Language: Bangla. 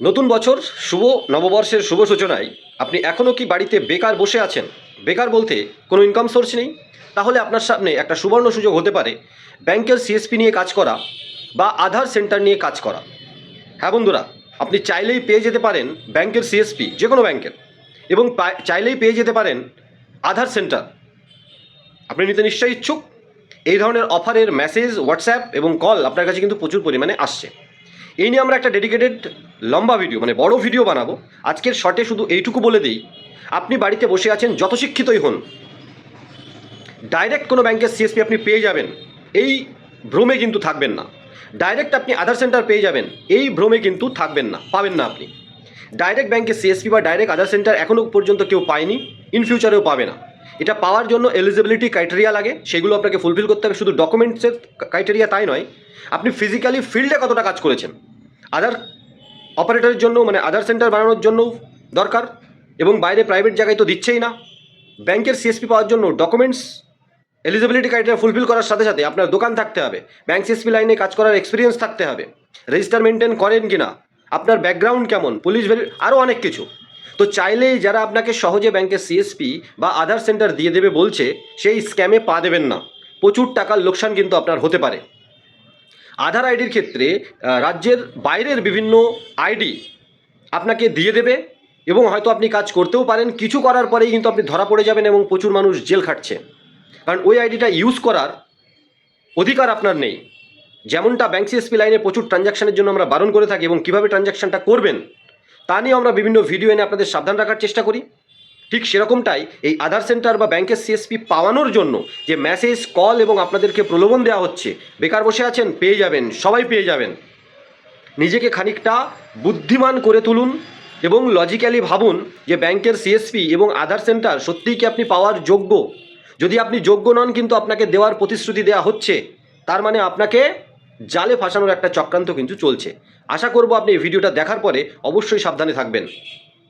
নতুন বছর, শুভ নববর্ষের শুভ সূচনায় আপনি এখনও কি বাড়িতে বেকার বসে আছেন? বেকার বলতে কোনো ইনকাম সোর্স নেই? তাহলে আপনার সামনে একটা সুবর্ণ সুযোগ হতে পারে, ব্যাংকের সিএসপি নিয়ে কাজ করা বা আধার সেন্টার নিয়ে কাজ করা। হ্যাঁ বন্ধুরা, আপনি চাইলেই পেয়ে যেতে পারেন ব্যাংকের সিএসপি যে কোনো ব্যাংকের, এবং চাইলেই পেয়ে যেতে পারেন আধার সেন্টার। আপনি নিতে নিশ্চয়ই ইচ্ছুক? এই ধরনের অফারের মেসেজ হোয়াটসঅ্যাপ এবং কল আপনার কাছে কিন্তু প্রচুর পরিমাণে আসছে। এই নিয়ে আমরা একটা ডেডিকেটেড লম্বা ভিডিও মানে বড় ভিডিও বানাবো। আজকের শর্টে শুধু এইটুকু বলে দিই, আপনি বাড়িতে বসে আছেন, যত শিক্ষিতই হন ডাইরেক্ট কোনো ব্যাংকের সিএসপি আপনি পেয়ে যাবেন, এই ভ্রমে কিন্তু থাকবেন না। ডাইরেক্ট আপনি আধার সেন্টার পেয়ে যাবেন, এই ভ্রমে কিন্তু থাকবেন না, পাবেন না আপনি। ডাইরেক্ট ব্যাংকের সিএসপি বা ডাইরেক্ট আধার সেন্টার এখনও পর্যন্ত কেউ পায়নি ইন ফিউচারেও পাবে না। এটা পাওয়ার জন্য এলিজিবিলিটি ক্রাইটেরিয়া লাগে, সেগুলো আপনাকে ফুলফিল করতে হবে, শুধু ডকুমেন্টসের ক্রাইটেরিয়া তাই নয়, আপনি ফিজিক্যালি ফিল্ডে কতটা কাজ করেছেন আধার অপারেটরের জন্য মানে আধার সেন্টার বানানোর জন্য দরকার এবং বাইরে প্রাইভেট জায়গায় তো দিচ্ছেই না। ব্যাংকের সিএসপি পাওয়ার জন্য ডকুমেন্টস এলিজিবিলিটি ক্রাইটেরিয়া ফুলফিল করার সাথে সাথে আপনার দোকান থাকতে হবে। ব্যাংক সিএসপি লাইনে কাজ করার এক্সপিরিয়েন্স থাকতে হবে। রেজিস্টার মেনটেন করেন কি না আপনার ব্যাকগ্রাউন্ড কেমন পুলিশ ভেরি আরও অনেক কিছু। তো চাইলেই যারা আপনাকে সহজে ব্যাংকের সিএসপি বা আধার সেন্টার দিয়ে দেবে বলছে, সেই স্ক্যামে পা দেবেন না। প্রচুর টাকার লোকসান কিন্তু আপনার হতে পারে। আধার আইডির ক্ষেত্রে রাজ্যের বাইরের বিভিন্ন আইডি আপনাকে দিয়ে দেবে এবং হয়তো আপনি কাজ করতেও পারেন, কিছু করার পরেই কিন্তু আপনি ধরা পড়ে যাবেন এবং প্রচুর মানুষ জেল খাটছে। কারণ ওই আইডিটা ইউজ করার অধিকার আপনার নেই। যেমনটা ব্যাংক সিএসপি লাইনে প্রচুর ট্রানজ্যাকশনের জন্য আমরা বারণ করে থাকি এবং কীভাবে ট্রানজ্যাকশনটা করবেন, তা নিয়ে আমরা বিভিন্ন ভিডিও এনে আপনাদের সাবধান রাখার চেষ্টা করি। ঠিক সেরকমটাই এই আধার সেন্টার বা ব্যাংকের সিএসপি পাওয়ানোর জন্য যে মেসেজ কল এবং আপনাদেরকে প্রলোভন দেওয়া হচ্ছে, বেকার বসে আছেন, পেয়ে যাবেন, সবাই পেয়ে যাবেন। নিজেকে খানিকটা বুদ্ধিমান করে তুলুন এবং লজিক্যালি ভাবুন যে ব্যাংকের সিএসপি এবং আধার সেন্টার সত্যিই কি আপনি পাওয়ার যোগ্য? যদি আপনি যোগ্য নন কিন্তু আপনাকে দেওয়ার প্রতিশ্রুতি দেওয়া হচ্ছে, তার মানে আপনাকে জালে ফাঁসানোর একটা চক্রান্ত কিন্তু চলছে। আশা করব আপনি এই ভিডিওটা দেখার পরে অবশ্যই সাবধানে থাকবেন।